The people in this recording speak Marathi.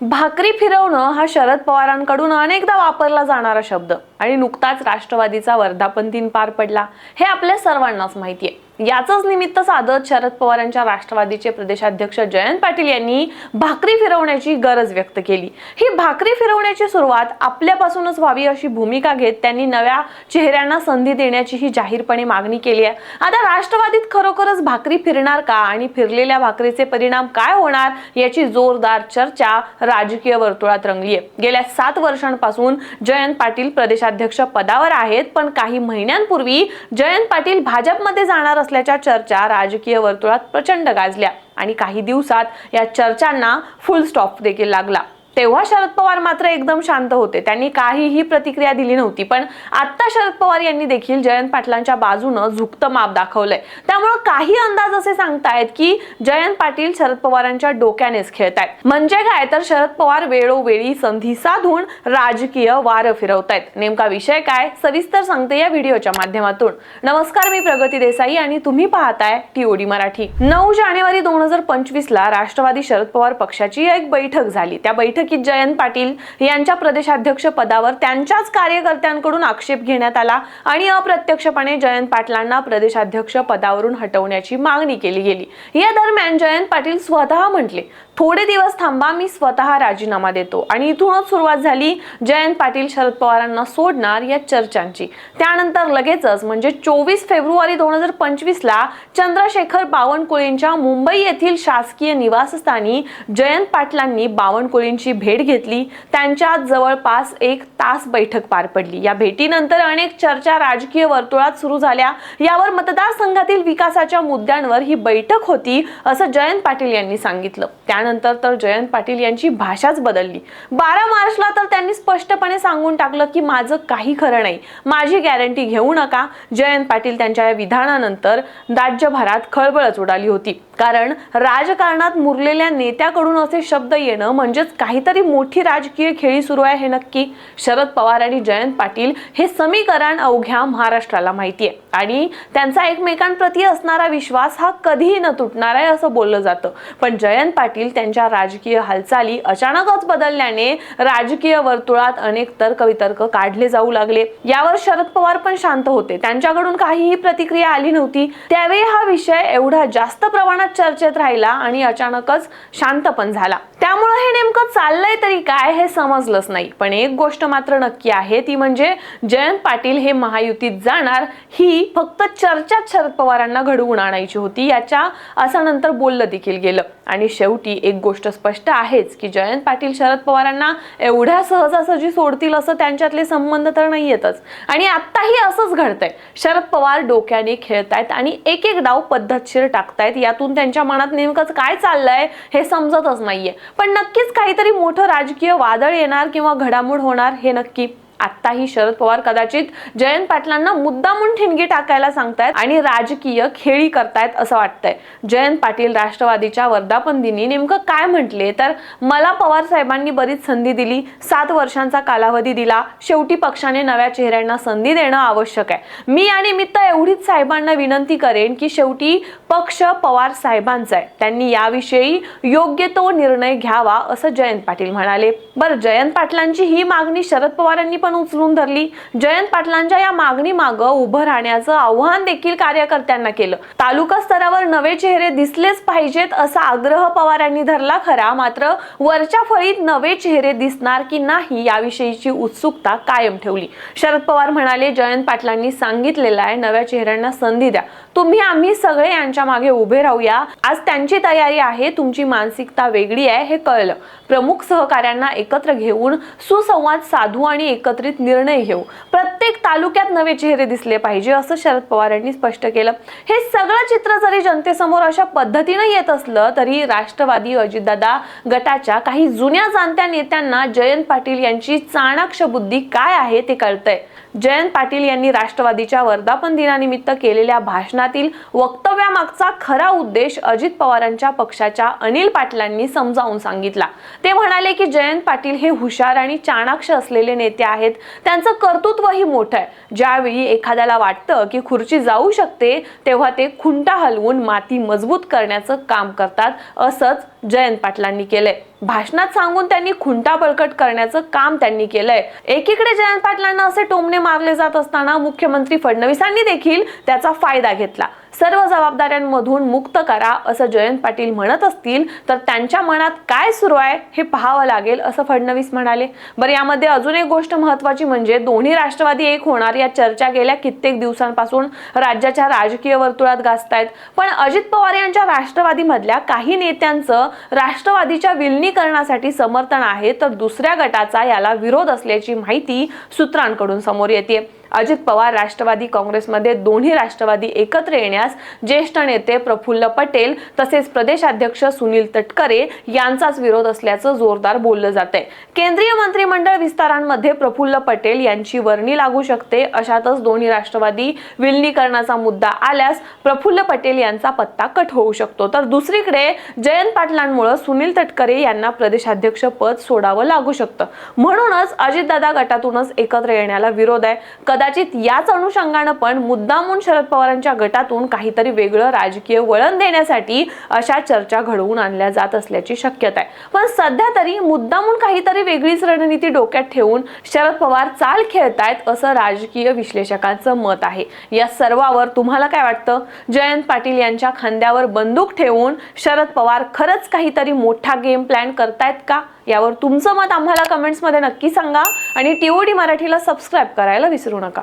भाकरी फिरवणं हा शरद पवारांकडून अनेकदा वापरला जाणारा शब्द आणि नुकताच राष्ट्रवादीचा वर्धापन दिन पार पडला हे आपल्या सर्वांनाच माहितीये याचंच निमित्त साधत शरद पवारांच्या राष्ट्रवादीचे प्रदेशाध्यक्ष जयंत पाटील यांनी भाकरी फिरवण्याची गरज व्यक्त केली. ही भाकरी फिरवण्याची सुरुवात आपल्यापासूनच व्हावी अशी भूमिका घेत त्यांनी नव्या चेहऱ्यांना संधी देण्याची ही जाहीरपणे मागणी केली आहे. आता राष्ट्रवादीत खरोखरच भाकरी फिरणार का आणि फिरलेल्या भाकरीचे परिणाम काय होणार याची जोरदार चर्चा राजकीय वर्तुळात रंगली आहे. गेल्या सात वर्षांपासून जयंत पाटील प्रदेशाध्यक्ष पदावर आहेत पण काही महिन्यांपूर्वी जयंत पाटील भाजपमध्ये जाणार असल्याच्या चर्चा राजकीय वर्तुळात प्रचंड गाजल्या आणि काही दिवसात या चर्चांना फुल स्टॉप देखील लागला. तेव्हा शरद पवार मात्र एकदम शांत होते. त्यांनी काहीही प्रतिक्रिया दिली नव्हती. पण आता शरद पवार यांनी देखील जयंत पाटलांच्या बाजूनं झुकतं माप दाखवलंय. त्यामुळं काही अंदाज असे सांगतायत की जयंत पाटील शरद पवारांच्या डोक्यानेच खेळतायत. म्हणजे काय? तर शरद पवार वेळोवेळी संधी साधून राजकीय वार फिरवतायत. नेमका विषय काय? सविस्तर सांगते या व्हिडिओच्या माध्यमातून. नमस्कार मी प्रगती देसाई आणि तुम्ही पाहताय टीओडी मराठी. नऊ जानेवारी दोन हजार पंचवीस ला राष्ट्रवादी शरद पवार पक्षाची एक बैठक झाली. त्या बैठकीत जयंत पाटील यांच्या प्रदेशाध्यक्ष पदावर त्यांच्याच कार्यकर्त्यांकडून आक्षेप घेण्यात आला आणि अप्रत्यक्षपणे जयंत पाटलांना प्रदेशाध्यक्ष पदावरून हटवण्याची मागणी केली गेली. या दरम्यान जयंत पाटील स्वतः म्हटले थोडे दिवस थांबा मी स्वतः राजीनामा देतो. आणि इथूनच सुरुवात झाली जयंत पाटील शरद पवारांना सोडणार या चर्चांची. त्यानंतर लगेचच म्हणजे चोवीस फेब्रुवारी दोन हजार पंचवीस ला चंद्रशेखर बावनकुळेंच्या मुंबई येथील शासकीय निवासस्थानी जयंत पाटलांनी बावनकुळेंची भेट घेतली. त्यांच्यात जवळपास एक तास बैठक पार पडली. या भेटीनंतर अनेक चर्चा राजकीय वर्तुळात सुरू झाल्या. यावर मतदारसंघातील विकासाच्या मुद्द्यांवर ही बैठक होती असं जयंत पाटील यांनी सांगितलं. त्यानंतर तर जयंत पाटील यांची भाषाच बदलली. बारा मार्चला तर त्यांनी स्पष्टपणे सांगून टाकलं की माझं काही खरं नाही. माझी गॅरंटी घेऊ नका. जयंत पाटील त्यांच्या या विधानानंतर राज्यभरात खळबळच उडाली होती. कारण राजकारणात मुरलेल्या नेत्याकडून असे शब्द येणं म्हणजेच काहीतरी मोठी राजकीय खेळी सुरू आहे हे नक्की शरद पवार आणि जयंत पाटील हे समीकरण अवघ्या महाराष्ट्राला माहिती आहे. आणि त्यांचा एकमेकांप्रती असणारा विश्वास हा कधीही न तुटणार आहे असं बोललं जातं. पण जयंत पाटील त्यांच्या राजकीय हालचाली अचानकच बदलल्याने राजकीय वर्तुळात अनेक तर्कवितर्क काढले जाऊ लागले. यावर शरद पवार पण शांत होते. त्यांच्याकडून काहीही प्रतिक्रिया आली नव्हती. त्यावेळी हा विषय एवढा जास्त प्रमाणात चर्चेत राहिला आणि अचानकच शांत पण झाला. त्यामुळे हे नेमकं चाललंय तरी काय हे समजलंच नाही. पण एक गोष्ट मात्र नक्की आहे ती म्हणजे जयंत पाटील हे महायुतीत जाणार ही फक्त चर्चाच शरद पवारांना घडवून आणायची होती याच्या असं नंतर बोललं देखील गेलं. आणि शेवटी एक गोष्ट स्पष्ट आहेच की जयंत पाटील शरद पवारांना एवढ्या सहजासहजी सोडतील असं त्यांच्यातले संबंध तर नाही येतच आणि आत्ताही असंच घडतंय. शरद पवार डोक्याने खेळतायत आणि एक एक डाव पद्धतशीर टाकतायत यातून त्यांच्या मनात नेमकंच काय चाललंय हे समजतच नाहीये. पण नक्कीच काहीतरी मोठं राजकीय वादळ येणार किंवा घडामोड होणार हे नक्की. आत्ताही शरद पवार कदाचित जयंत पाटलांना मुद्दामून ठिणगी टाकायला सांगतायत आणि राजकीय खेळी करतायत असं वाटतंय. जयंत पाटील राष्ट्रवादीच्या वर्धापन दिनी नेमकं काय म्हटले? तर मला पवार साहेबांनी बरीच संधी दिली. सात वर्षांचा कालावधी दिला. शेवटी पक्षाने नव्या चेहऱ्यांना संधी देणं आवश्यक आहे. मी आणि मित्त एवढीच साहेबांना विनंती करेन की शेवटी पक्ष पवार साहेबांचा आहे. त्यांनी याविषयी योग्य तो निर्णय घ्यावा असं जयंत पाटील म्हणाले. बरं जयंत पाटलांची ही मागणी शरद पवारांनी पण उचलून धरली. जयंत पाटलांच्या या मागणी माग उभं राहण्याचं आव्हान देखील कार्यकर्त्यांना केलं. तालुका स्तरावर नवे चेहरे दिसलेच पाहिजेत असा आग्रह पवारांनी धरला खरा. मात्र वरच्या फळीत नवे चेहरे दिसणार की नाही याविषयीची उत्सुकता कायम ठेवली. शरद पवार म्हणाले जयंत पाटलांनी सांगितलेलं आहे नव्या चेहऱ्यांना संधी द्या. तुम्ही आम्ही सगळे यांच्या मागे उभे राहूया. आज त्यांची तयारी आहे तुमची मानसिकता वेगळी आहे हे कळलं. प्रमुख सहकाऱ्यांना एकत्र घेऊन सुसंवाद साधू आणि एकत्र एकत्रित निर्णय घेऊ. प्रत्येक तालुक्यात नवे चेहरे दिसले पाहिजे असं शरद पवार यांनी स्पष्ट केलं. हे सगळं चित्र जरी जनतेसमोर अशा पद्धतीनं येत असलं तरी राष्ट्रवादी अजितदादा गटाच्या काही जुन्या जाणत्या नेत्यांना जयंत पाटील यांची चाणाक्ष बुद्धी काय आहे ते कळतंय. जयंत पाटील यांनी राष्ट्रवादीच्या वर्धापन दिनानिमित्त केलेल्या भाषणातील वक्तव्यामागचा खरा उद्देश अजित पवारांच्या पक्षाच्या अनिल पाटलांनी समजावून सांगितला. ते म्हणाले की जयंत पाटील हे हुशार आणि चाणाक्ष असलेले नेते आहेत आहेत. त्यांचं कर्तृत्वही मोठं आहे. ज्यावेळी एखाद्याला वाटतं की खुर्ची जाऊ शकते तेव्हा ते खुंटा हलवून माती मजबूत करण्याचं काम करतात असंच जयंत पाटलांनी केलंय. भाषणात सांगून त्यांनी खुंटा बळकट करण्याचं काम त्यांनी केलंय. एकीकडे जयंत पाटलांना असे टोमणे मारले जात असताना मुख्यमंत्री फडणवीसांनी देखील त्याचा फायदा घेतला. सर्व जबाबदाऱ्यांमधून मुक्त करा असं जयंत पाटील म्हणत असतील तर त्यांच्या मनात काय सुरू आहे हे पाहावं लागेल असं फडणवीस म्हणाले. बरं यामध्ये अजून एक गोष्ट महत्वाची म्हणजे दोन्ही राष्ट्रवादी एक होणार या चर्चा गेल्या कित्येक दिवसांपासून राज्याच्या राजकीय वर्तुळात गाजतायत. पण अजित पवार यांच्या राष्ट्रवादीमधल्या काही नेत्यांचं राष्ट्रवादीच्या विलिनीकरणासाठी समर्थन आहे तर दुसऱ्या गटाचा याला विरोध असल्याची माहिती सूत्रांकडून समोर येते अजित पवार राष्ट्रवादी काँग्रेसमध्ये दोन्ही राष्ट्रवादी एकत्र येण्यास ज्येष्ठ नेते प्रफुल्ल पटेल तसेच प्रदेशाध्यक्ष सुनील तटकरे यांचाच विरोध असल्याचं जोरदार बोललं जात आहे केंद्रीय मंत्रिमंडळ विस्तारांमध्ये प्रफुल्ल पटेल यांची वर्णी लागू शकते अशातच दोन्ही राष्ट्रवादी विलिनीकरणाचा मुद्दा आल्यास प्रफुल्ल पटेल यांचा पत्ता कट होऊ शकतो. तर दुसरीकडे जयंत पाटलांमुळे सुनील तटकरे यांना प्रदेशाध्यक्ष पद सोडावं लागू शकतं. म्हणूनच अजितदादा गटातूनच एकत्र येण्याला विरोध आहे. कदाचित याच अनुषंगानं पण मुद्दामून शरद पवारांच्या गटातून काहीतरी वेगळं राजकीय वळण देण्यासाठी अशा चर्चा घडवून आणल्या जात असल्याची शक्यता आहे. पण सध्या तरी मुद्दामून काहीतरी वेगळीच रणनीती डोक्यात ठेवून शरद पवार चाल खेळतायत असं राजकीय विश्लेषकांचं मत आहे. या सर्वावर तुम्हाला काय वाटतं? जयंत पाटील यांच्या खांद्यावर बंदूक ठेवून शरद पवार खरंच काहीतरी मोठा गेम प्लॅन करतायत का? यावर तुमचं मत आम्हाला कमेंट्समध्ये नक्की सांगा आणि टीओडी मराठीला सबस्क्राईब करायला विसरू नका.